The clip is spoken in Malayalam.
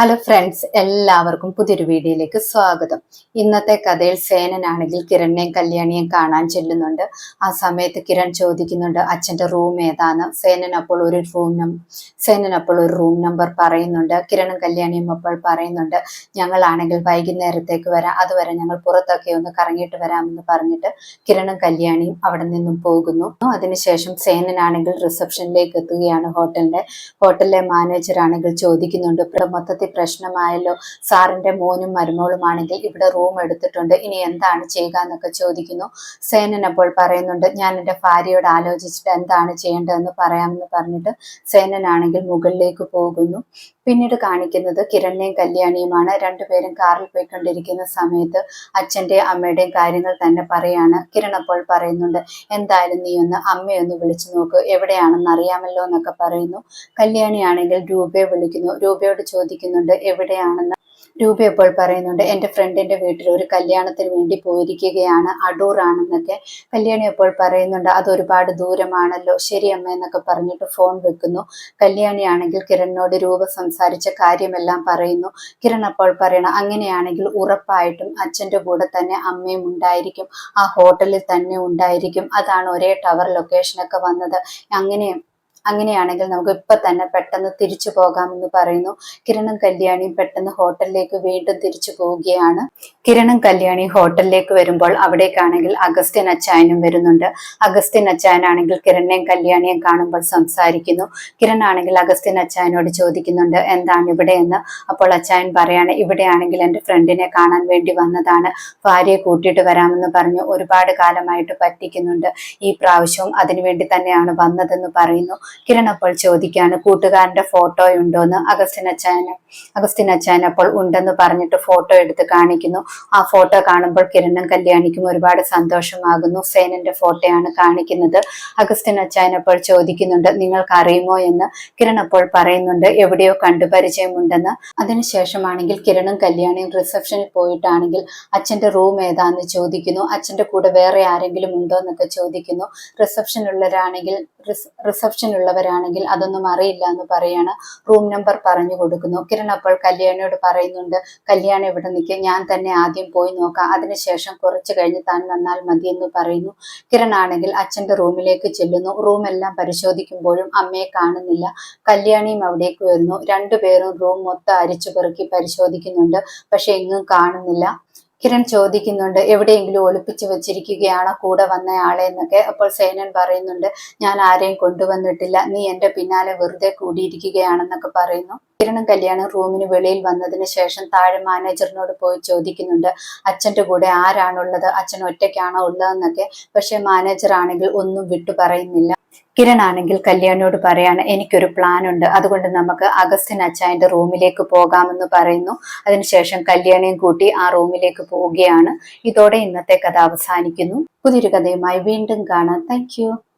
ഹലോ ഫ്രണ്ട്സ് എല്ലാവർക്കും പുതിയൊരു വീഡിയോയിലേക്ക് സ്വാഗതം. ഇന്നത്തെ കഥയിൽ സേനനാണെങ്കിൽ കിരണിനെയും കല്യാണിയെയും കാണാൻ ചെല്ലുന്നുണ്ട്. ആ സമയത്ത് കിരൺ ചോദിക്കുന്നുണ്ട് അച്ഛന്റെ റൂം ഏതാണ്? സേനൻ അപ്പോൾ ഒരു റൂം നമ്പർ സേനൻ അപ്പോൾ ഒരു റൂം നമ്പർ പറയുന്നുണ്ട്. കിരണും കല്യാണിയും അപ്പോൾ പറയുന്നുണ്ട് ഞങ്ങളാണെങ്കിൽ വൈകുന്നേരത്തേക്ക് വരാം. അതുവരെ ഞങ്ങൾ പുറത്തൊക്കെ ഒന്ന് കറങ്ങിയിട്ട് വരാമെന്ന് പറഞ്ഞിട്ട് കിരണും കല്യാണിയും അവിടെ നിന്നും പോകുന്നു. അതിനുശേഷം സേനനാണെങ്കിൽ റിസപ്ഷനിലേക്ക് എത്തുകയാണ് ഹോട്ടലിന്റെ. ഹോട്ടലിലെ മാനേജർ ആണെങ്കിൽ ചോദിക്കുന്നുണ്ട് "ഇവിടെ മൊത്തത്തിൽ പ്രശ്നമായല്ലോ. സാറിന്റെ മോനും മരുമോളുമാണെങ്കിൽ ഇവിടെ റൂം എടുത്തിട്ടുണ്ട്. ഇനി എന്താണ് ചെയ്യുക എന്നൊക്കെ ചോദിക്കുന്നു. സേനൻ അപ്പോൾ പറയുന്നുണ്ട് ഞാൻ എന്റെ ഭാര്യയോട് ആലോചിച്ചിട്ട് എന്താണ് ചെയ്യേണ്ടതെന്ന് പറയാമെന്ന് പറഞ്ഞിട്ട് സേനനാണെങ്കിൽ മുകളിലേക്ക് പോകുന്നു. പിന്നീട് കാണിക്കുന്നത് കിരണിനെയും കല്യാണിയുമാണ്. രണ്ടുപേരും കാറിൽ പോയിക്കൊണ്ടിരിക്കുന്ന സമയത്ത് അച്ഛന്റെയും അമ്മയുടെയും കാര്യങ്ങൾ തന്നെ പറയാണ്. കിരൺ അപ്പോൾ പറയുന്നുണ്ട് എന്തായാലും നീ ഒന്ന് അമ്മയൊന്ന് വിളിച്ചു നോക്ക്. എവിടെയാണെന്ന് അറിയാമല്ലോ എന്നൊക്കെ പറയുന്നു. കല്യാണിയാണെങ്കിൽ രൂപയെ വിളിക്കുന്നു. രൂപയോട് ചോദിക്കുന്നുണ്ട് എവിടെയാണെന്ന്? രൂപ ഇപ്പോൾ പറയുന്നുണ്ട് എന്റെ ഫ്രണ്ടിന്റെ വീട്ടിൽ ഒരു കല്യാണത്തിന് വേണ്ടി പോയിരിക്കുകയാണ് അടൂർ ആണെന്നൊക്കെ കല്യാണി അപ്പോൾ പറയുന്നുണ്ട് അത് ഒരുപാട് ദൂരമാണല്ലോ ശരി അമ്മ എന്നൊക്കെ പറഞ്ഞിട്ട് ഫോൺ വെക്കുന്നു. കല്യാണിയാണെങ്കിൽ കിരണിനോട് രൂപ സംസാരിച്ച കാര്യമെല്ലാം പറയുന്നു. കിരൺ അപ്പോൾ പറയണം അങ്ങനെയാണെങ്കിൽ ഉറപ്പായിട്ടും അച്ഛന്റെ കൂടെ തന്നെ അമ്മയും ഉണ്ടായിരിക്കും ആ ഹോട്ടലിൽ തന്നെ ഉണ്ടായിരിക്കും അതാണ് ഒരേ ടവർ ലൊക്കേഷനൊക്കെ വന്നത് അങ്ങനെ അങ്ങനെയാണെങ്കിൽ നമുക്ക് ഇപ്പൊ തന്നെ പെട്ടെന്ന് തിരിച്ചു പോകാമെന്ന് പറയുന്നു. കിരണും കല്യാണിയും പെട്ടെന്ന് ഹോട്ടലിലേക്ക് വീണ്ടും തിരിച്ചു പോവുകയാണ്. കിരണും കല്യാണി ഹോട്ടലിലേക്ക് വരുമ്പോൾ അവിടേക്കാണെങ്കിൽ അഗസ്ത്യൻ അച്ചായനും വരുന്നുണ്ട്. അഗസ്ത്യൻ അച്ചായനാണെങ്കിൽ കിരണിനെയും കല്യാണിയും കാണുമ്പോൾ സംസാരിക്കുന്നു. കിരൺ ആണെങ്കിൽ അഗസ്ത്യൻ അച്ചായനോട് ചോദിക്കുന്നുണ്ട് എന്താണ് ഇവിടെ എന്ന്? അപ്പോൾ അച്ചായൻ പറയാണ് ഇവിടെയാണെങ്കിൽ എന്റെ ഫ്രണ്ടിനെ കാണാൻ വേണ്ടി വന്നതാണ്. ഭാര്യയെ കൂട്ടിയിട്ട് വരാമെന്ന് പറഞ്ഞു. ഒരുപാട് കാലമായിട്ട് പറ്റിക്കുന്നുണ്ട്. ഈ പ്രാവശ്യവും അതിനുവേണ്ടി തന്നെയാണ് വന്നതെന്ന് പറയുന്നു. കിരൺ അപ്പോൾ ചോദിക്കാണ് കൂട്ടുകാരന്റെ ഫോട്ടോ ഉണ്ടോ എന്ന് അഗസ്റ്റിൻ അച്ചായന് അഗസ്റ്റിൻ അച്ചായൻ അപ്പോൾ ഉണ്ടെന്ന് പറഞ്ഞിട്ട് ഫോട്ടോ എടുത്ത് കാണിക്കുന്നു. ആ ഫോട്ടോ കാണുമ്പോൾ കിരണും കല്യാണിക്കും ഒരുപാട് സന്തോഷമാകുന്നു. സേനന്റെ ഫോട്ടോയാണ് കാണിക്കുന്നത്. അഗസ്റ്റിൻ അച്ചായൻ അപ്പോൾ ചോദിക്കുന്നുണ്ട് നിങ്ങൾക്ക് അറിയുമോ എന്ന്. കിരൺ അപ്പോൾ പറയുന്നുണ്ട് എവിടെയോ കണ്ടു പരിചയമുണ്ടെന്ന്. അതിനുശേഷമാണെങ്കിൽ കിരണും കല്യാണിയും റിസപ്ഷനിൽ പോയിട്ടാണെങ്കിൽ അച്ഛന്റെ റൂം ഏതാന്ന് ചോദിക്കുന്നു. അച്ഛന്റെ കൂടെ വേറെ ആരെങ്കിലും ഉണ്ടോ എന്നൊക്കെ ചോദിക്കുന്നു റിസപ്ഷനുള്ളവരാണെങ്കിൽ റിസപ്ഷനുള്ളവരാണെങ്കിൽ അതൊന്നും അറിയില്ല എന്ന് പറയാണ്. റൂം നമ്പർ പറഞ്ഞു കൊടുക്കുന്നു. കിരൺ അപ്പോൾ കല്യാണിയോട് പറയുന്നുണ്ട് കല്യാണി ഇവിടെ നിൽക്കുക ഞാൻ തന്നെ ആദ്യം പോയി നോക്കാം. അതിനുശേഷം കുറച്ച് കഴിഞ്ഞ് താൻ വന്നാൽ മതി എന്ന് പറയുന്നു. കിരൺ ആണെങ്കിൽ അച്ഛന്റെ റൂമിലേക്ക് ചെല്ലുന്നു. റൂം എല്ലാം പരിശോധിക്കുമ്പോഴും അമ്മയെ കാണുന്നില്ല. കല്യാണിയും അവിടേക്ക് വരുന്നു. രണ്ടുപേരും റൂം മൊത്തം അരിച്ചു പെറുക്കി പരിശോധിക്കുന്നുണ്ട്. പക്ഷെ എങ്ങും കാണുന്നില്ല. കിരൺ ചോദിക്കുന്നുണ്ട് എവിടെയെങ്കിലും ഒളിപ്പിച്ചു വെച്ചിരിക്കുകയാണോ? കൂടെ വന്നയാളെ എന്നൊക്കെ. അപ്പോൾ സേനൻ പറയുന്നുണ്ട് ഞാൻ ആരെയും കൊണ്ടുവന്നിട്ടില്ല. നീ എന്റെ പിന്നാലെ വെറുതെ കൂടിയിരിക്കുകയാണെന്നൊക്കെ പറയുന്നു. കിരണും കല്യാണം റൂമിന് വെളിയിൽ വന്നതിന് ശേഷം താഴെ മാനേജറിനോട് പോയി ചോദിക്കുന്നുണ്ട് അച്ഛന്റെ കൂടെ ആരാണുള്ളത്? അച്ഛൻ ഒറ്റയ്ക്കാണോ ഉള്ളതെന്നൊക്കെ? പക്ഷെ മാനേജർ ആണെങ്കിൽ ഒന്നും വിട്ടു പറയുന്നില്ല. കിരൺ ആണെങ്കിൽ കല്യാണിയോട് പറയാണ് എനിക്കൊരു പ്ലാൻ ഉണ്ട്. അതുകൊണ്ട് നമുക്ക് അഗസ്റ്റിൻ അച്ചായന്റെ റൂമിലേക്ക് പോകാമെന്ന് പറയുന്നു. അതിനുശേഷം കല്യാണിയും കൂട്ടി ആ റൂമിലേക്ക് പോവുകയാണ്. ഇതോടെ ഇന്നത്തെ കഥ അവസാനിക്കുന്നു. പുതിയൊരു കഥയുമായി വീണ്ടും കാണാം. താങ്ക്